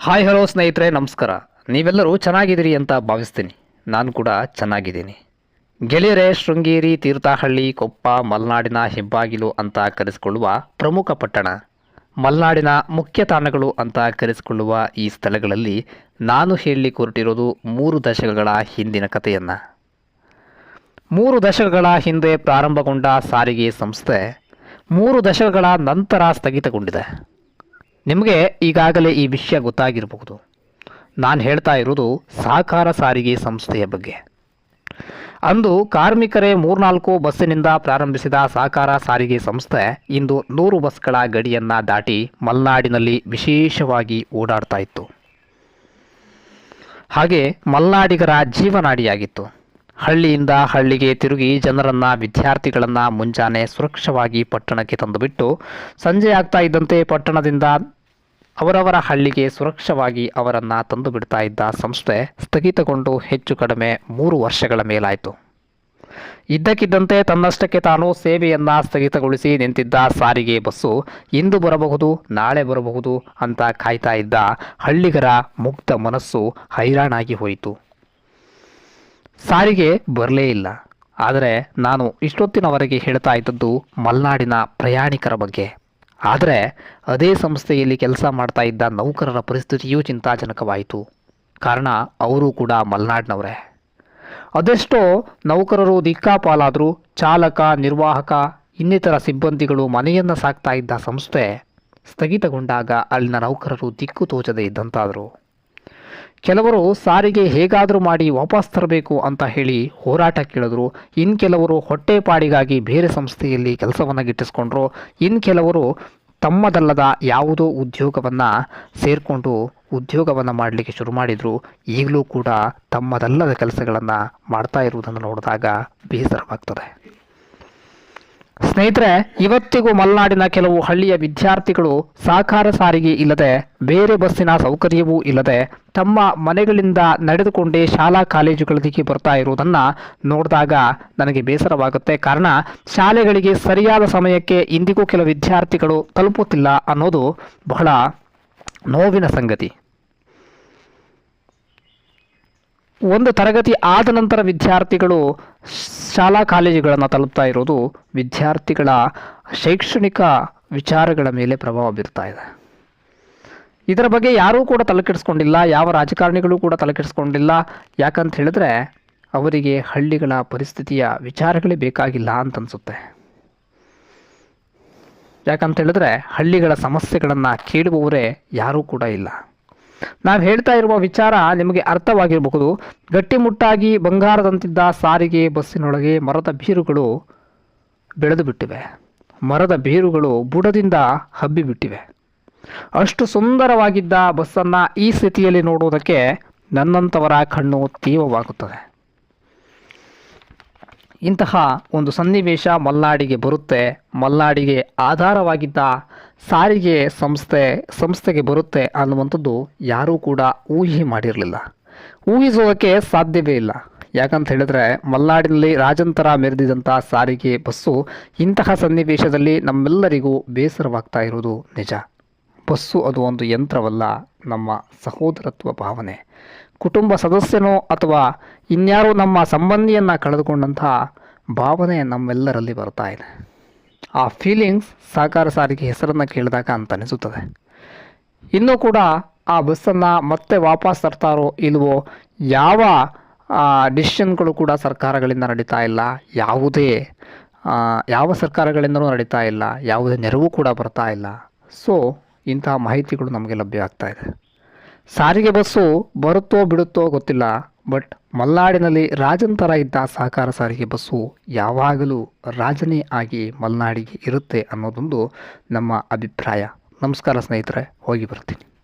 Hi hello ಸ್ನೇಹಿತರೆ, ನಮಸ್ಕಾರ. ನೀವೆಲ್ಲರೂ ಚೆನ್ನಾಗಿದ್ದೀರಿ ಅಂತ ಭಾವಿಸ್ತೀನಿ. ನಾನು ಕೂಡ ಚೆನ್ನಾಗಿದ್ದೀನಿ. ಗೆಳೆಯರೆ, ಶೃಂಗೇರಿ, ತೀರ್ಥಹಳ್ಳಿ, ಕೊಪ್ಪ, ಮಲೆನಾಡಿನ ಹೆಬ್ಬಾಗಿಲು ಅಂತ ಕರೆಸಿಕೊಳ್ಳುವ ಪ್ರಮುಖ ಪಟ್ಟಣ. ಮಲೆನಾಡಿನ ಮುಖ್ಯ ತಾಣಗಳು ಅಂತ ಕರೆಸಿಕೊಳ್ಳುವ ಈ ಸ್ಥಳಗಳಲ್ಲಿ ನಾನು ಹೇಳಿ ಹೊರಟಿರೋದು ಮೂರು ದಶಕಗಳ ಹಿಂದಿನ ಕಥೆಯನ್ನು. ಮೂರು ದಶಕಗಳ ಹಿಂದೆ ಪ್ರಾರಂಭಗೊಂಡ ಸಾರಿಗೆ ಸಂಸ್ಥೆ ಮೂರು ದಶಕಗಳ ನಂತರ ಸ್ಥಗಿತಗೊಂಡಿದೆ. ನಿಮಗೆ ಈಗಾಗಲೇ ಈ ವಿಷಯ ಗೊತ್ತಾಗಿರಬಹುದು. ನಾನು ಹೇಳ್ತಾ ಇರೋದು ಸಹಕಾರ ಸಾರಿಗೆ ಸಂಸ್ಥೆಯ ಬಗ್ಗೆ. ಅಂದು ಕಾರ್ಮಿಕರೇ ಮೂರ್ನಾಲ್ಕು ಬಸ್ಸಿನಿಂದ ಪ್ರಾರಂಭಿಸಿದ ಸಹಕಾರ ಸಾರಿಗೆ ಸಂಸ್ಥೆ ಇಂದು ನೂರು ಬಸ್ಗಳ ಗಡಿಯನ್ನು ದಾಟಿ ಮಲೆನಾಡಿನಲ್ಲಿ ವಿಶೇಷವಾಗಿ ಓಡಾಡ್ತಾ ಇತ್ತು. ಹಾಗೆ ಮಲೆನಾಡಿಗರ ಜೀವನಾಡಿಯಾಗಿತ್ತು. ಹಳ್ಳಿಯಿಂದ ಹಳ್ಳಿಗೆ ತಿರುಗಿ ಜನರನ್ನ, ವಿದ್ಯಾರ್ಥಿಗಳನ್ನು ಮುಂಜಾನೆ ಸುರಕ್ಷವಾಗಿ ಪಟ್ಟಣಕ್ಕೆ ತಂದುಬಿಟ್ಟು ಸಂಜೆ ಆಗ್ತಾ ಇದ್ದಂತೆ ಪಟ್ಟಣದಿಂದ ಅವರವರ ಹಳ್ಳಿಗೆ ಸುರಕ್ಷವಾಗಿ ಅವರನ್ನು ತಂದು ಬಿಡ್ತಾ ಇದ್ದ ಸಂಸ್ಥೆ ಸ್ಥಗಿತಗೊಂಡು ಹೆಚ್ಚು ಕಡಿಮೆ ಮೂರು ವರ್ಷಗಳ ಮೇಲಾಯಿತು. ಇದ್ದಕ್ಕಿದ್ದಂತೆ ತನ್ನಷ್ಟಕ್ಕೆ ತಾನು ಸೇವೆಯನ್ನು ಸ್ಥಗಿತಗೊಳಿಸಿ ನಿಂತಿದ್ದ ಸಾರಿಗೆ ಬಸ್ಸು ಇಂದು ಬರಬಹುದು, ನಾಳೆ ಬರಬಹುದು ಅಂತ ಕಾಯ್ತಾ ಇದ್ದ ಹಳ್ಳಿಗರ ಮುಗ್ಧ ಮನಸ್ಸು ಹೈರಾಣಾಗಿ ಹೋಯಿತು. ಸಾರಿಗೆ ಬರಲೇ ಇಲ್ಲ. ಆದರೆ ನಾನು ಇಷ್ಟೊತ್ತಿನವರೆಗೆ ಹೇಳ್ತಾ ಇದ್ದದ್ದು ಮಲೆನಾಡಿನ ಪ್ರಯಾಣಿಕರ ಬಗ್ಗೆ. ಆದರೆ ಅದೇ ಸಂಸ್ಥೆಯಲ್ಲಿ ಕೆಲಸ ಮಾಡ್ತಾ ಇದ್ದ ನೌಕರರ ಪರಿಸ್ಥಿತಿಯೂ ಚಿಂತಾಜನಕವಾಯಿತು. ಕಾರಣ ಅವರು ಕೂಡ ಮಲೆನಾಡಿನವರೇ. ಅದೆಷ್ಟೋ ನೌಕರರು ದಿಕ್ಕಾಪಾಲಾದರೂ ಚಾಲಕ, ನಿರ್ವಾಹಕ, ಇನ್ನಿತರ ಸಿಬ್ಬಂದಿಗಳು ಮನೆಯನ್ನು ಸಾಕ್ತಾ ಇದ್ದ ಸಂಸ್ಥೆ ಸ್ಥಗಿತಗೊಂಡಾಗ ಅಲ್ಲಿನ ನೌಕರರು ದಿಕ್ಕು ತೋಚದೆ ಇದ್ದಂತಾದರು. ಕೆಲವರು ಸಾರಿಗೆ ಹೇಗಾದರೂ ಮಾಡಿ ವಾಪಸ್ ತರಬೇಕು ಅಂತ ಹೇಳಿ ಹೋರಾಟ ಕೇಳಿದ್ರು. ಇನ್ನು ಕೆಲವರು ಹೊಟ್ಟೆಪಾಡಿಗಾಗಿ ಬೇರೆ ಸಂಸ್ಥೆಯಲ್ಲಿ ಕೆಲಸವನ್ನು ಗಿಟ್ಟಿಸ್ಕೊಂಡ್ರು. ಇನ್ನು ಕೆಲವರು ತಮ್ಮದಲ್ಲದ ಯಾವುದೋ ಉದ್ಯೋಗವನ್ನು ಸೇರಿಕೊಂಡು ಉದ್ಯೋಗವನ್ನು ಮಾಡಲಿಕ್ಕೆ ಶುರು ಮಾಡಿದರು. ಈಗಲೂ ಕೂಡ ತಮ್ಮದಲ್ಲದ ಕೆಲಸಗಳನ್ನು ಮಾಡ್ತಾ ಇರುವುದನ್ನು ನೋಡಿದಾಗ ಬೇಸರವಾಗ್ತದೆ. ಸ್ನೇಹಿತರೆ, ಇವತ್ತಿಗೂ ಮಲೆನಾಡಿನ ಕೆಲವು ಹಳ್ಳಿಯ ವಿದ್ಯಾರ್ಥಿಗಳು ಸಹಕಾರ ಸಾರಿಗೆ ಇಲ್ಲದೆ ಬೇರೆ ಬಸ್ಸಿನ ಸೌಕರ್ಯವೂ ಇಲ್ಲದೆ ತಮ್ಮ ಮನೆಗಳಿಂದ ನಡೆದುಕೊಂಡೇ ಶಾಲಾ ಕಾಲೇಜುಗಳಿಗೆ ಬರ್ತಾ ಇರುವುದನ್ನು ನೋಡಿದಾಗ ನನಗೆ ಬೇಸರವಾಗುತ್ತೆ. ಕಾರಣ, ಶಾಲೆಗಳಿಗೆ ಸರಿಯಾದ ಸಮಯಕ್ಕೆ ಇಂದಿಗೂ ಕೆಲವು ವಿದ್ಯಾರ್ಥಿಗಳು ತಲುಪುತ್ತಿಲ್ಲ ಅನ್ನೋದು ಬಹಳ ನೋವಿನ ಸಂಗತಿ. ಒಂದು ತರಗತಿ ಆದ ನಂತರ ವಿದ್ಯಾರ್ಥಿಗಳು ಶಾಲಾ ಕಾಲೇಜುಗಳನ್ನು ತಲುಪ್ತಾ ಇರೋದು ವಿದ್ಯಾರ್ಥಿಗಳ ಶೈಕ್ಷಣಿಕ ವಿಚಾರಗಳ ಮೇಲೆ ಪ್ರಭಾವ ಬೀರ್ತಾ ಇದೆ. ಇದರ ಬಗ್ಗೆ ಯಾರೂ ಕೂಡ ತಲೆಕೆಡಿಸ್ಕೊಂಡಿಲ್ಲ, ಯಾವ ರಾಜಕಾರಣಿಗಳು ಕೂಡ ತಲೆಕೆಡಿಸ್ಕೊಂಡಿಲ್ಲ. ಯಾಕಂತ ಹೇಳಿದ್ರೆ ಅವರಿಗೆ ಹಳ್ಳಿಗಳ ಪರಿಸ್ಥಿತಿಯ ವಿಚಾರಗಳೇ ಬೇಕಾಗಿಲ್ಲ ಅಂತ ಅನಿಸುತ್ತೆ ಯಾಕಂತ ಹೇಳಿದ್ರೆ ಹಳ್ಳಿಗಳ ಸಮಸ್ಯೆಗಳನ್ನು ಕೇಳುವವರೇ ಯಾರೂ ಕೂಡ ಇಲ್ಲ. ನಾವು ಹೇಳ್ತಾ ಇರುವ ವಿಚಾರ ನಿಮಗೆ ಅರ್ಥವಾಗಿರಬಹುದು. ಗಟ್ಟಿಮುಟ್ಟಾಗಿ ಬಂಗಾರದಂತಿದ್ದ ಸಾರಿಗೆ ಬಸ್ಸಿನೊಳಗೆ ಮರದ ಬೀರುಗಳು ಬೆಳೆದು ಬಿಟ್ಟಿವೆ. ಮರದ ಬೀರುಗಳು ಬುಡದಿಂದ ಹಬ್ಬಿಬಿಟ್ಟಿವೆ ಅಷ್ಟು ಸುಂದರವಾಗಿದ್ದ ಬಸ್ಸನ್ನು ಈ ಸ್ಥಿತಿಯಲ್ಲಿ ನೋಡುವುದಕ್ಕೆ ನನ್ನಂಥವರ ಕಣ್ಣು ತೀವ್ರವಾಗುತ್ತದೆ. ಇಂತಹ ಒಂದು ಸನ್ನಿವೇಶ ಮಲ್ನಾಡಿಗೆ ಬರುತ್ತೆ. ಮಲ್ನಾಡಿಗೆ ಆಧಾರವಾಗಿದ್ದ ಸಾರಿಗೆ ಸಂಸ್ಥೆ, ಸಂಸ್ಥೆಗೆ ಬರುತ್ತೆ ಅನ್ನುವಂಥದ್ದು ಯಾರೂ ಕೂಡ ಊಹೆ ಮಾಡಿರಲಿಲ್ಲ. ಊಹಿಸೋದಕ್ಕೆ ಸಾಧ್ಯವೇ ಇಲ್ಲ. ಯಾಕಂತ ಹೇಳಿದ್ರೆ ಮಲ್ನಾಡಿನಲ್ಲಿ ರಾಜಂತರ ಮೆರೆದಿದಂಥ ಸಾರಿಗೆ ಬಸ್ಸು ಇಂತಹ ಸನ್ನಿವೇಶದಲ್ಲಿ ನಮ್ಮೆಲ್ಲರಿಗೂ ಬೇಸರವಾಗ್ತಾ ಇರೋದು ನಿಜ. ಬಸ್ಸು ಅದು ಒಂದು ಯಂತ್ರವಲ್ಲ, ನಮ್ಮ ಸಹೋದರತ್ವ ಭಾವನೆ. ಕುಟುಂಬ ಸದಸ್ಯನೋ ಅಥವಾ ಇನ್ಯಾರೋ ನಮ್ಮ ಸಂಬಂಧಿಯನ್ನು ಕಳೆದುಕೊಂಡಂತಹ ಭಾವನೆ ನಮ್ಮೆಲ್ಲರಲ್ಲಿ ಬರ್ತಾ ಇದೆ. ಆ ಫೀಲಿಂಗ್ಸ್ ಸಹಕಾರ ಸಾರಿಗೆ ಹೆಸರನ್ನು ಕೇಳಿದಾಗ ಅಂತ ಅನಿಸುತ್ತದೆ ಇನ್ನೂ ಕೂಡ ಆ ಬಸ್ಸನ್ನು ಮತ್ತೆ ವಾಪಸ್ ತರ್ತಾರೋ ಇಲ್ವೋ ಯಾವ ಡಿಸಿಷನ್ಗಳು ಕೂಡ ಸರ್ಕಾರಗಳಿಂದ ನಡೀತಾ ಇಲ್ಲ. ಯಾವುದೇ ಯಾವ ಸರ್ಕಾರಗಳಿಂದಲೂ ನಡೀತಾ ಇಲ್ಲ. ಯಾವುದೇ ನೆರವು ಕೂಡ ಬರ್ತಾ ಇಲ್ಲ. ಸೊ ಇಂತಹ ಮಾಹಿತಿಗಳು ನಮಗೆ ಲಭ್ಯ ಆಗ್ತಾ ಇದೆ. ಸಾರಿಗೆ ಬಸ್ಸು ಬರುತ್ತೋ ಬಿಡುತ್ತೋ ಗೊತ್ತಿಲ್ಲ. ಬಟ್ ಮಲ್ನಾಡಿನಲ್ಲಿ ರಾಜನ ಥರ ಇದ್ದ ಸಹಕಾರ ಸಾರಿಗೆ ಬಸ್ಸು ಯಾವಾಗಲೂ ರಾಜನೇ ಆಗಿ ಮಲ್ನಾಡಿಗೆ ಇರುತ್ತೆ ಅನ್ನೋದೊಂದು ನಮ್ಮ ಅಭಿಪ್ರಾಯ. ನಮಸ್ಕಾರ ಸ್ನೇಹಿತರೆ, ಹೋಗಿ ಬರ್ತೀನಿ.